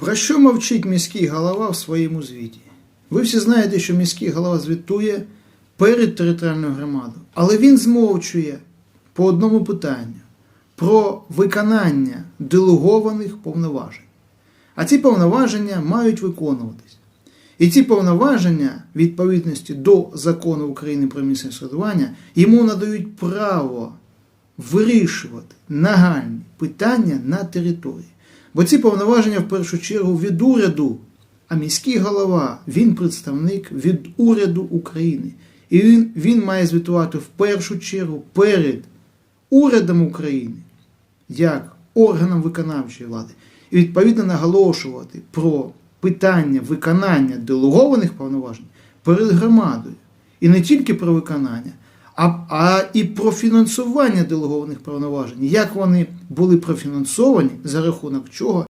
Про що мовчить міський голова в своєму звіті? Ви всі знаєте, що міський голова звітує перед територіальною громадою, але він змовчує по одному питанню про виконання делегованих повноважень. А ці повноваження мають виконуватись. І ці повноваження, відповідності до закону України про місцеве самоврядування, йому надають право вирішувати нагальні питання на території. Бо ці повноваження в першу чергу від уряду, а міський голова він представник від уряду України. І він, він має звітувати в першу чергу перед урядом України як органом виконавчої влади і відповідно наголошувати про питання виконання делегованих повноважень перед громадою. І не тільки про виконання, а, а і про фінансування делегованих повноважень, як вони були профінансовані, за рахунок чого